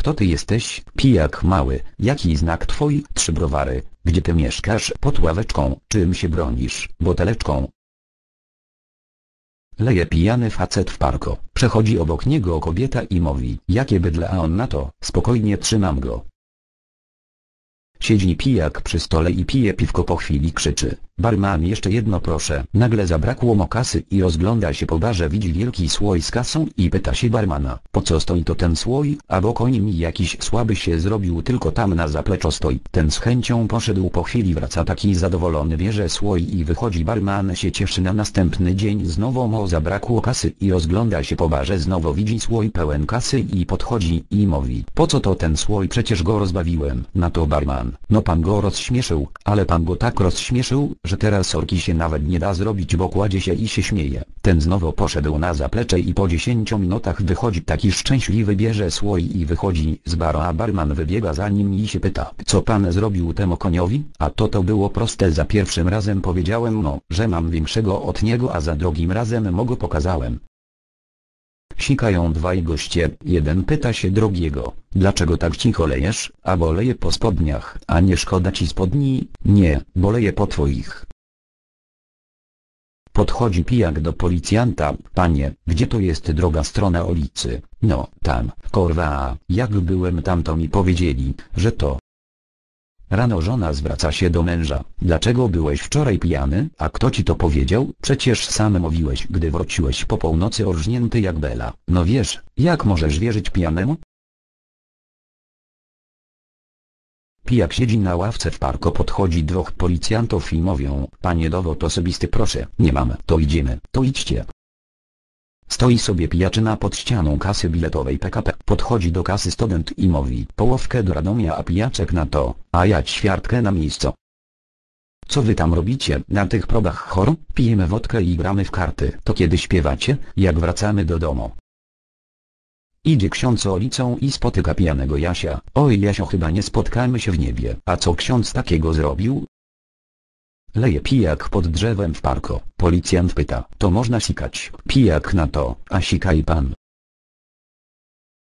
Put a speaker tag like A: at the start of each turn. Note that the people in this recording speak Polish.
A: Kto ty jesteś, pijak mały, jaki znak twój, trzy browary, gdzie ty mieszkasz, pod ławeczką, czym się bronisz, buteleczką. Leje pijany facet w parko, przechodzi obok niego kobieta i mówi, jakie bydle a on na to, spokojnie trzymam go. Siedzi pijak przy stole i pije piwko po chwili krzyczy, barman jeszcze jedno proszę. Nagle zabrakło mu kasy i rozgląda się po barze widzi wielki słoj z kasą i pyta się barmana, po co stoi to ten słoj, a bo koń mi jakiś słaby się zrobił tylko tam na zapleczo stoi. Ten z chęcią poszedł po chwili wraca taki zadowolony bierze słoj i wychodzi barman się cieszy na następny dzień znowu mu zabrakło kasy i rozgląda się po barze znowu widzi słoj pełen kasy i podchodzi i mówi, po co to ten słoj przecież go rozbawiłem, na to barman, no pan go rozśmieszył, ale pan go tak rozśmieszył, że teraz orki się nawet nie da zrobić bo kładzie się i się śmieje. Ten znowu poszedł na zaplecze i po 10 minutach wychodzi taki szczęśliwy bierze słoj i wychodzi z baru a barman wybiega za nim i się pyta co pan zrobił temu koniowi? A to to było proste za pierwszym razem powiedziałem no, że mam większego od niego a za drugim razem mu go pokazałem. Sikają dwaj goście, jeden pyta się drugiego, dlaczego tak cicho lejesz, a boleje po spodniach, a nie szkoda ci spodni, nie, boleje po twoich. Podchodzi pijak do policjanta, panie, gdzie to jest droga strona ulicy, no, tam, korwa, jak byłem tam to mi powiedzieli, że to. Rano żona zwraca się do męża, dlaczego byłeś wczoraj pijany, a kto ci to powiedział, przecież sam mówiłeś gdy wróciłeś po północy orżnięty jak bela, no wiesz, jak możesz wierzyć pijanemu? Pijak siedzi na ławce w parku podchodzi dwóch policjantów i mówią, panie dowód osobisty proszę, nie mam, to idziemy, to idźcie. Stoi sobie pijaczyna pod ścianą kasy biletowej PKP. Podchodzi do kasy student i mówi połowkę do Radomia a pijaczek na to, a ja ćwiartkę na miejscu. Co wy tam robicie na tych probach chor? Pijemy wodkę i gramy w karty. To kiedy śpiewacie, jak wracamy do domu. Idzie ksiądz ulicą i spotyka pijanego Jasia. Oj Jasio chyba nie spotkamy się w niebie. A co ksiądz takiego zrobił? Leje pijak pod drzewem w parku. Policjant pyta, to można sikać. Pijak na to, a sikaj pan.